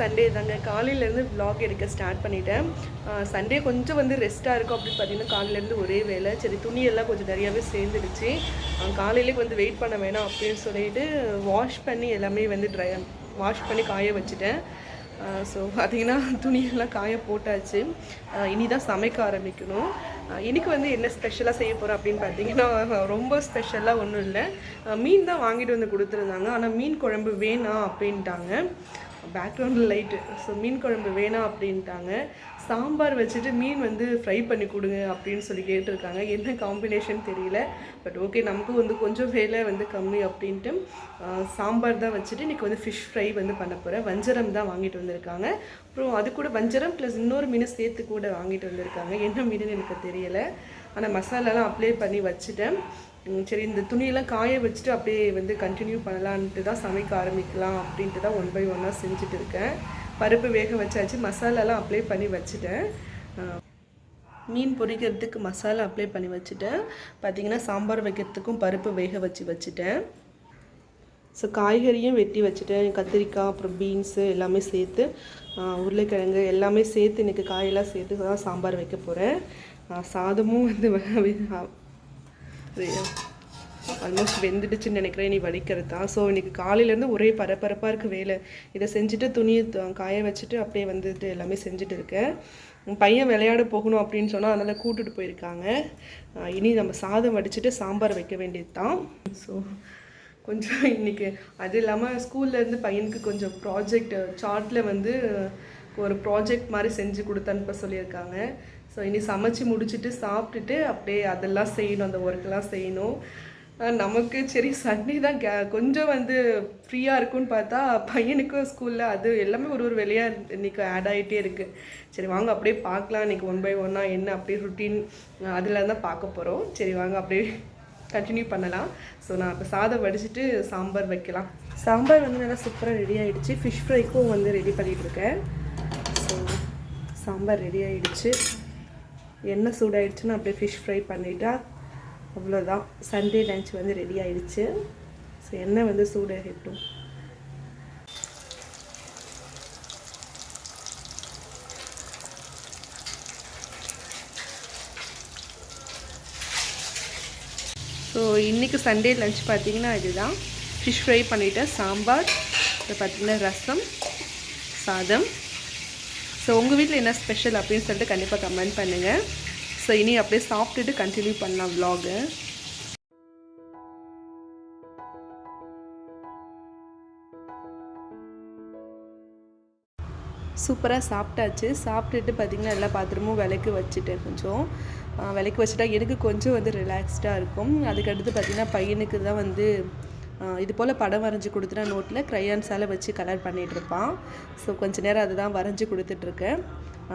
Sunday தாங்க. காலையிலேருந்து vlog எடுக்க ஸ்டார்ட் பண்ணிட்டேன். சண்டே கொஞ்சம் வந்து ரெஸ்ட்டாக இருக்கும் அப்படின்னு பார்த்தீங்கன்னா காலையிலேருந்து ஒரே வேலை. சரி துணியெல்லாம் கொஞ்சம் நிறையாவே சேர்ந்துடுச்சு. காலையிலே வந்து வெயிட் பண்ண வேணாம் அப்படின்னு சொல்லிட்டு வாஷ் பண்ணி எல்லாமே வந்து ட்ரை வாஷ் பண்ணி காய வச்சுட்டேன். ஸோ பார்த்தீங்கன்னா துணியெல்லாம் காய போட்டாச்சு. இனி தான் சமைக்க ஆரம்பிக்கணும். அஹ் இன்னைக்கு வந்து என்ன ஸ்பெஷலாக செய்ய போகிறோம் அப்படின்னு பார்த்தீங்கன்னா ரொம்ப ஸ்பெஷலாக ஒன்றும் இல்லை. மீன் தான் வாங்கிட்டு வந்து கொடுத்துருந்தாங்க. ஆனால் மீன் குழம்பு வேணாம் அப்படின்ட்டாங்க. பேக்ரவுண்டில் லைட்டு ஸோ மீன் குழம்பு வேணாம் அப்படின்ட்டாங்க. சாம்பார் வச்சுட்டு மீன் வந்து ஃப்ரை பண்ணி கொடுங்க அப்படின்னு சொல்லி கேட்டிருக்காங்க. என்ன காம்பினேஷன் தெரியல. பட் ஓகே நமக்கு வந்து கொஞ்சம் வேலை வந்து கம்மி அப்படின்ட்டு சாம்பார் தான் வச்சுட்டு இன்றைக்கி வந்து ஃபிஷ் ஃப்ரை வந்து பண்ண போகிறேன் வஞ்சரம் தான் வாங்கிட்டு வந்திருக்காங்க. அப்புறம் அது கூட வஞ்சரம் ப்ளஸ் இன்னொரு மீனை சேர்த்து கூட வாங்கிட்டு வந்திருக்காங்க. என்ன மீனுன்னு எனக்கு தெரியலை. ஆனால் மசாலாலாம் அப்ளை பண்ணி வச்சுட்டேன். சரி இந்த துணியெல்லாம் காய வச்சுட்டு அப்படியே வந்து கண்டினியூ பண்ணலான்ட்டு தான் சமைக்க ஆரம்பிக்கலாம் அப்படின்ட்டு தான் ஒன் பை ஒன்னாக செஞ்சுட்டு இருக்கேன். பருப்பு வேக வச்சாச்சு மசாலாலாம் அப்ளை பண்ணி வச்சுட்டேன். மீன் பொரிக்கிறதுக்கு மசாலா அப்ளை பண்ணி வச்சுட்டேன். பார்த்திங்கன்னா சாம்பார் வைக்கிறதுக்கும் பருப்பு வேக வச்சு வச்சுட்டேன். ஸோ காய்கறியும் வெட்டி வச்சுட்டேன். கத்திரிக்காய் அப்புறம் பீன்ஸு எல்லாமே சேர்த்து உருளைக்கிழங்கு எல்லாமே சேர்த்து இன்றைக்கி காயெல்லாம் சேர்த்து தான் சாம்பார் வைக்க போகிறேன் சாதமும் வந்து ஆல்மோஸ்ட் வெந்துடுச்சுன்னு நினைக்கிறேன் நீ வலிக்கிறது தான் ஸோ இன்றைக்கி காலையிலேருந்து ஒரே பரபரப்பாக இருக்குது வேலை இதை செஞ்சுட்டு துணியை காய வச்சுட்டு அப்படியே வந்துட்டு எல்லாமே செஞ்சுட்டு இருக்கேன் பையன் விளையாட போகணும் அப்படின்னு சொன்னால் அதனால் கூட்டுட்டு போயிருக்காங்க இனி நம்ம சாதம் வடிச்சுட்டு சாம்பார் வைக்க வேண்டியது தான் ஸோ கொஞ்சம் இன்றைக்கி அது இல்லாமல் ஸ்கூல்லேருந்து பையனுக்கு கொஞ்சம் ப்ராஜெக்ட் சார்ட்டில் வந்து ஒரு ப்ராஜெக்ட் மாதிரி செஞ்சு கொடுத்து அனுப்ப சொல்லியிருக்காங்க ஸோ இனி சமைச்சு முடிச்சுட்டு சாப்பிட்டுட்டு அப்படியே அதெல்லாம் செய்யணும் அந்த ஒர்க்கெல்லாம் செய்யணும். நமக்கு சரி சண்டே தான் கே கொஞ்சம் வந்து ஃப்ரீயாக இருக்கும்னு பார்த்தா பையனுக்கும் ஸ்கூலில் அது எல்லாமே ஒரு ஒரு வேலையாக இன்னைக்கு ஆட் ஆகிட்டே இருக்குது சரி வாங்க அப்படியே பார்க்கலாம். இன்றைக்கி ஒன் பை ஒன்னாக என்ன அப்படியே ருட்டீன் அதில் தான் பார்க்க போகிறோம் சரி வாங்க அப்படியே கண்டினியூ பண்ணலாம். ஸோ நான் இப்போ சாதம் வடிச்சிட்டு சாம்பார் வைக்கலாம். சாம்பார் வந்து நல்லா சூப்பராக ரெடி ஆகிடுச்சு ஃபிஷ் ஃப்ரைக்கும் வந்து ரெடி பண்ணிகிட்ருக்கேன் ஸோ சாம்பார் ரெடி ஆகிடுச்சு எண்ணெய் சூடாயிடுச்சுன்னா அப்படியே ஃபிஷ் ஃப்ரை பண்ணிட்டா அவ்வளோதான் சண்டே லஞ்ச் வந்து ரெடி ஆயிடுச்சு. ஸோ எண்ணெய் வந்து சூடாகட்டும். ஸோ இன்றைக்கி சண்டே லஞ்ச் பார்த்தீங்கன்னா இதுதான். ஃபிஷ் ஃப்ரை பண்ணிவிட்டேன் சாம்பார் இப்போ பார்த்தீங்கன்னா ரசம் சாதம். ஸோ உங்கள் வீட்டில் என்ன ஸ்பெஷல் அப்படின்னு சொல்லிட்டு கண்டிப்பாக கமெண்ட் பண்ணுங்கள் ஸோ இனி அப்படியே சாப்பிட்டுட்டு கண்டினியூ பண்ணலாம் விலாகு சூப்பராக சாப்பிட்டாச்சு. சாப்பிட்டுட்டு பார்த்திங்கன்னா எல்லா பாத்திரமும் விளக்கு வச்சுட்டேன் கொஞ்சம். விலைக்கு விளக்கு வச்சுட்டா எனக்கு கொஞ்சம் வந்து ரிலாக்ஸ்டாக இருக்கும். அதுக்கடுத்து பார்த்திங்கன்னா பையனுக்கு தான் வந்து இது போல் படம் வரைஞ்சி கொடுத்துட்டா நோட்டில் க்ரையான்ஸால் வச்சு கலர் பண்ணிகிட்டு இருப்பான் ஸோ கொஞ்ச நேரம் அதை தான் வரைஞ்சி கொடுத்துட்ருக்கேன்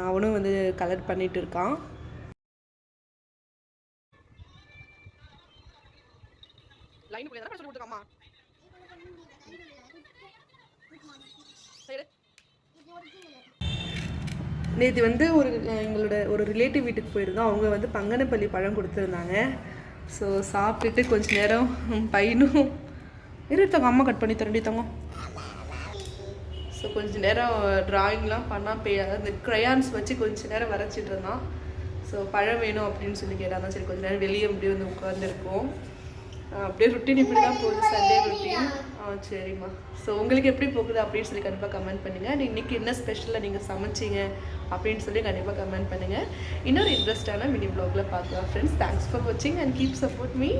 அவனும் வந்து கலர் பண்ணிகிட்டு இருக்கான் நேற்று வந்து ஒரு எங்களோட ஒரு ரிலேட்டிவ் வீட்டுக்கு போயிருந்தோம். அவங்க வந்து பங்கனப்பள்ளி பழம் கொடுத்துருந்தாங்க. ஸோ சாப்பிட்டுட்டு கொஞ்ச நேரம் ம், பையனும் இருத்தவங்க அம்மா கட் பண்ணி தரண்டி தங்க ஸோ கொஞ்ச நேரம் ட்ராயிங்லாம் பண்ணால் பே அந்த க்ரையான்ஸ் வச்சு கொஞ்ச நேரம் வரைச்சிட்டு இருந்தான். ஸோ பழம் வேணும் அப்படின்னு சொல்லி கேட்டாங்க சரி கொஞ்ச நேரம் வெளியே அப்படியே வந்து உட்காந்துருக்கோம் அப்படியே ருட்டீன் இப்படி தான் போகுது சண்டே ருட்டீன் ஆ சரிம்மா. ஸோ உங்களுக்கு எப்படி போகுது அப்படின்னு சொல்லி கண்டிப்பாக கமெண்ட் பண்ணுங்கள் இன்னைக்கு என்ன ஸ்பெஷலாக நீங்கள் சமைச்சீங்க அப்படின்னு சொல்லி கண்டிப்பாக கமெண்ட் பண்ணுங்கள் இன்னொரு இன்ட்ரெஸ்டான மினி ப்ளாகில் பார்க்கலாம் ஃப்ரெண்ட்ஸ் தேங்க்ஸ் ஃபார் வாட்சிங் அண்ட் கீப் சப்போர்ட் மீ